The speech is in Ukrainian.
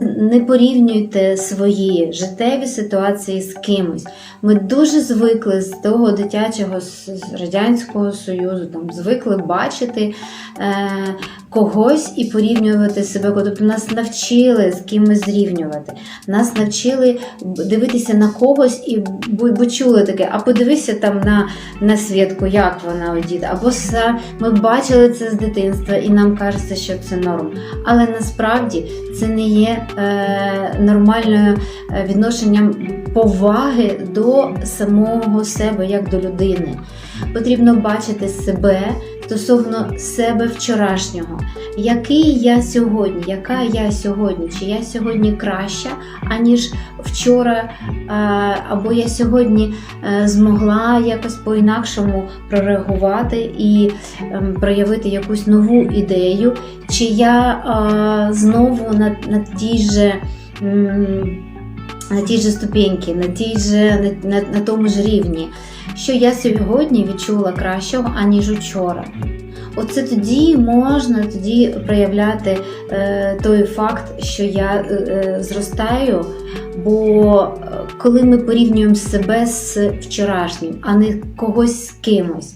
Не порівнюйте свої життєві ситуації з кимось. Ми дуже звикли з того дитячого з радянського союзу, там звикли бачити е, когось і порівнювати себе. Тобто нас навчили з кимось зрівнювати. Нас навчили дивитися на когось і бо, чули таке, а подивися там на, на Свідку, як вона одіта. Або са- ми бачили це з дитинства, і нам кажеться, що це норм. Але насправді це не є е, нормальною е, відношенням поваги до самого себе як до людини. Потрібно бачити себе стосовно себе вчорашнього. Який я сьогодні, яка я сьогодні? Чи я сьогодні краща, аніж вчора? Або я сьогодні е, змогла якось по-інакшому прореагувати і ем, проявити якусь нову ідею, чи я знову на, на тій же. На тій же ступеньки, на, тій же, на, на, на тому ж рівні, що я сьогодні відчула кращого, аніж учора. Оце тоді можна тоді проявляти е, той факт, що я е, е, зростаю. Бо е, коли ми порівнюємо себе з вчорашнім, а не когось з кимось,